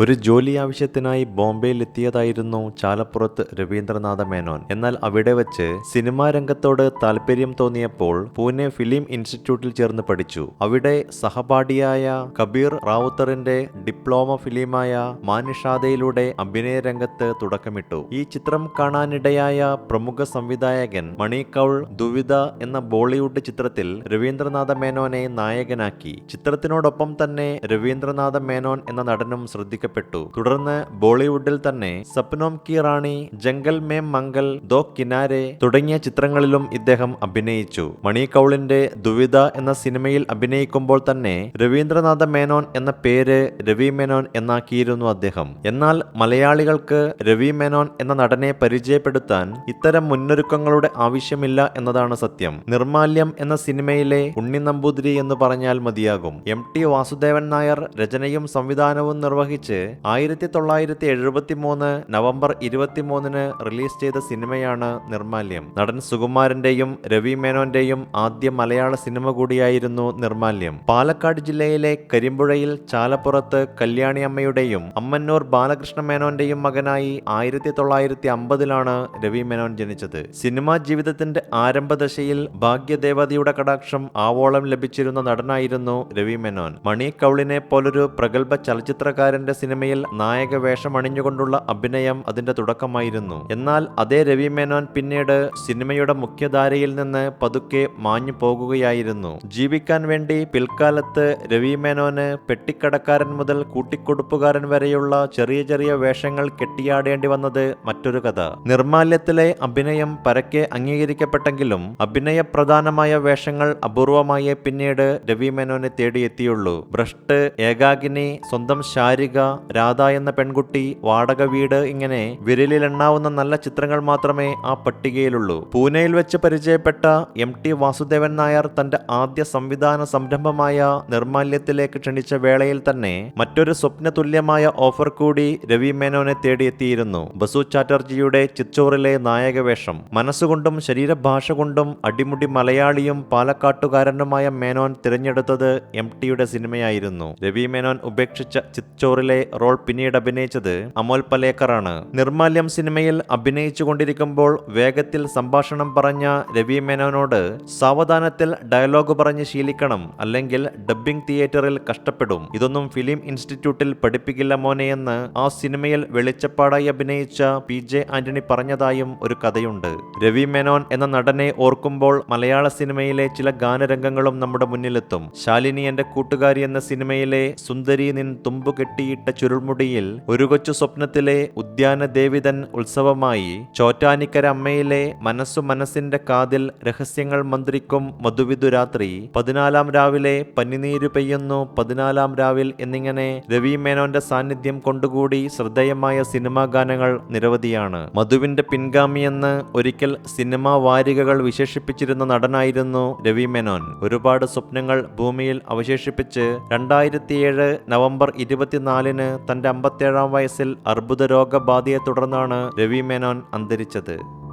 ഒരു ജോലി ആവശ്യത്തിനായി ബോംബെയിൽ എത്തിയതായിരുന്നു ചാലപ്പുറത്ത് രവീന്ദ്രനാഥ മേനോൻ. എന്നാൽ അവിടെ വെച്ച് സിനിമാ രംഗത്തോട് താല്പര്യം തോന്നിയപ്പോൾ പൂനെ ഫിലിം ഇൻസ്റ്റിറ്റ്യൂട്ടിൽ ചേർന്ന് പഠിച്ചു. അവിടെ സഹപാഠിയായ കബീർ റാവുത്തറിന്റെ ഡിപ്ലോമ ഫിലിമായ മാനിഷാദയിലൂടെ അഭിനയ രംഗത്ത് തുടക്കമിട്ടു. ഈ ചിത്രം കാണാനിടയായ പ്രമുഖ സംവിധായകൻ മണി കൗൾ ദുവിധ എന്ന ബോളിവുഡ് ചിത്രത്തിൽ രവീന്ദ്രനാഥ മേനോനെ നായകനാക്കി. ചിത്രത്തിനോടൊപ്പം തന്നെ രവീന്ദ്രനാഥ മേനോൻ എന്ന നടനും ശ്രദ്ധിക്കപ്പെട്ടു തുടർന്ന് ബോളിവുഡിൽ തന്നെ സപ്നോം കി റാണി ജംഗൽ മേ മംഗൽ ദോ കിനാരെ തുടങ്ങിയ ചിത്രങ്ങളിലും ഇദ്ദേഹം അഭിനയിച്ചു. മണി കൗളിന്റെ ദുവിത എന്ന സിനിമയിൽ അഭിനയിക്കുമ്പോൾ തന്നെ രവീന്ദ്രനാഥ മേനോൻ എന്ന പേര് രവി മേനോൻ എന്നാക്കിയിരുന്നു അദ്ദേഹം. എന്നാൽ മലയാളികൾക്ക് രവി മേനോൻ എന്ന നടനെ പരിചയപ്പെടുത്താൻ ഇത്തരം മുന്നൊരുക്കങ്ങളുടെ ആവശ്യമില്ല എന്നതാണ് സത്യം. നിർമാല്യം എന്ന സിനിമയിലെ ഉണ്ണി നമ്പൂതിരി എന്ന് പറഞ്ഞാൽ മതിയാകും. എം ടി വാസുദേവൻ നായർ രചനയും സംവിധാനവും നിർവഹിച്ച് ആയിരത്തി തൊള്ളായിരത്തി എഴുപത്തി മൂന്ന് നവംബർ ഇരുപത്തിമൂന്നിന് റിലീസ് ചെയ്ത സിനിമയാണ് നിർമാല്യം. നടൻ സുകുമാരന്റെയും രവി മേനോന്റെയും ആദ്യ മലയാള സിനിമ കൂടിയായിരുന്നു നിർമാല്യം. പാലക്കാട് ജില്ലയിലെ കരിമ്പുഴയിൽ ചാലപ്പുറത്ത് കല്യാണി അമ്മയുടെയും അമ്മന്നൂർ ബാലകൃഷ്ണ മേനോന്റെയും മകനായി ആയിരത്തി തൊള്ളായിരത്തി അമ്പതിലാണ് രവി മേനോൻ ജനിച്ചത്. സിനിമാ ജീവിതത്തിന്റെ ആരംഭദശയിൽ ഭാഗ്യദേവതയുടെ കടാക്ഷം ആവോളം ലഭിച്ചിരുന്ന നടനായിരുന്നു രവി മേനോൻ. മണി കൗളിനെ പോലൊരു പ്രഗത്ഭ ചലച്ചിത്രകാരന്റെ സിനിമയിൽ നായക വേഷമണിഞ്ഞുകൊണ്ടുള്ള അഭിനയം അതിന്റെ തുടക്കമായിരുന്നു. എന്നാൽ അതേ രവി മേനോൻ പിന്നീട് സിനിമയുടെ മുഖ്യധാരയിൽ നിന്ന് പതുക്കെ മാഞ്ഞു പോകുകയായിരുന്നു. ജീവിക്കാൻ വേണ്ടി പിൽക്കാലത്ത് രവി മേനോന് പെട്ടിക്കടക്കാരൻ മുതൽ കൂട്ടിക്കൊടുപ്പുകാരൻ വരെയുള്ള ചെറിയ ചെറിയ വേഷങ്ങൾ കെട്ടിയാടേണ്ടി വന്നത് മറ്റൊരു കഥ. നിർമാല്യത്തിലെ അഭിനയം പരക്കെ അംഗീകരിക്കപ്പെട്ടെങ്കിലും അഭിനയപ്രധാനമായ വേഷങ്ങൾ അപൂർവമായേ പിന്നീട് രവി മേനോനെ തേടിയെത്തിയുള്ളൂ. ഭ്രഷ്ട് ഏകാകിനി സ്വന്തം ശാരിക രാധ എന്ന പെൺകുട്ടി വാടക വീട് ഇങ്ങനെ വിരലിലെണ്ണാവുന്ന നല്ല ചിത്രങ്ങൾ മാത്രമേ ആ പട്ടികയിലുള്ളൂ. പൂനെയിൽ വെച്ച് പരിചയപ്പെട്ട എം ടി വാസുദേവൻ നായർ തന്റെ ആദ്യ സംവിധാന സംരംഭമായ നിർമാല്യത്തിലേക്ക് ക്ഷണിച്ച വേളയിൽ തന്നെ മറ്റൊരു സ്വപ്ന തുല്യമായ ഓഫർ കൂടി രവി മേനോനെ തേടിയെത്തിയിരുന്നു. ബസു ചാറ്റർജിയുടെ ചിച്ചോറിലെ നായകവേഷം. മനസ്സുകൊണ്ടും ശരീരഭാഷ കൊണ്ടും അടിമുടി മലയാളിയും പാലക്കാട്ടുകാരനുമായ മേനോൻ തിരഞ്ഞെടുത്തത് എം ടിയുടെ സിനിമയായിരുന്നു. രവി മേനോൻ ഉപേക്ഷിച്ച ചിറ്റോറിലെ റോൾ പിന്നീട് അഭിനയിച്ചത് അമോൽ പലേക്കറാണ്. നിർമാല്യം സിനിമയിൽ അഭിനയിച്ചു കൊണ്ടിരിക്കുമ്പോൾ വേഗത്തിൽ സംഭാഷണം പറഞ്ഞ രവി മേനോനോട് സാവധാനത്തിൽ ഡയലോഗ് പറഞ്ഞ് ശീലിക്കണം അല്ലെങ്കിൽ ഡബ്ബിംഗ് തിയേറ്ററിൽ കഷ്ടപ്പെടും. ഇതൊന്നും ഫിലിം ഇൻസ്റ്റിറ്റ്യൂട്ടിൽ പഠിപ്പിക്കില്ല മോനെയെന്ന് ആ സിനിമയിൽ വെളിച്ചപ്പാടായി അഭിനയിച്ച പി ജെ ആന്റണി പറഞ്ഞതായും ഒരു കഥയുണ്ട്. രവി മേനോൻ എന്ന നടനെ ഓർക്കുമ്പോൾ മലയാള സിനിമയിലെ ചില ഗാനരംഗങ്ങളും നമ്മുടെ മുന്നിലെത്തും. ശാലിനി എന്റെ കൂട്ടുകാരി എന്ന സിനിമയിലെ സുന്ദരി നിൻ തുമ്പു കെട്ടിയിട്ട ചുരുൾമുടിയിൽ ഒരു കൊച്ചു സ്വപ്നത്തിലെ ഉദ്യാന ദേവിതൻ ഉത്സവമായി ചോറ്റാനിക്കര അമ്മയിലെ മനസ്സു മനസ്സിന്റെ കാതിൽ രഹസ്യങ്ങൾ മന്ത്രിക്കും മധുവിധു രാത്രി പതിനാലാം രാവിലെ പനിനീരു പെയ്യുന്നു. പതിനാലാം രാവിൽ എന്നിങ്ങനെ രവി മേനോന്റെ സാന്നിധ്യം കൊണ്ടുകൂടി ശ്രദ്ധേയമായ സിനിമാ ഗാനങ്ങൾ നിരവധിയാണ്. മധുവിന്റെ പിൻഗാമിയെന്ന് ഒരിക്കൽ സിനിമാ വാരികകൾ വിശേഷിപ്പിച്ചിരുന്ന നടനായിരുന്നു രവി മേനോൻ. ഒരുപാട് സ്വപ്നങ്ങൾ ഭൂമിയിൽ അവശേഷിപ്പിച്ച് രണ്ടായിരത്തിയേഴ് നവംബർ ഇരുപത്തിനാലിന് തന്റെ അമ്പത്തേഴാം വയസ്സിൽ അർബുദ രോഗബാധയെ തുടർന്നാണ് രവി മേനോൻ അന്തരിച്ചത്.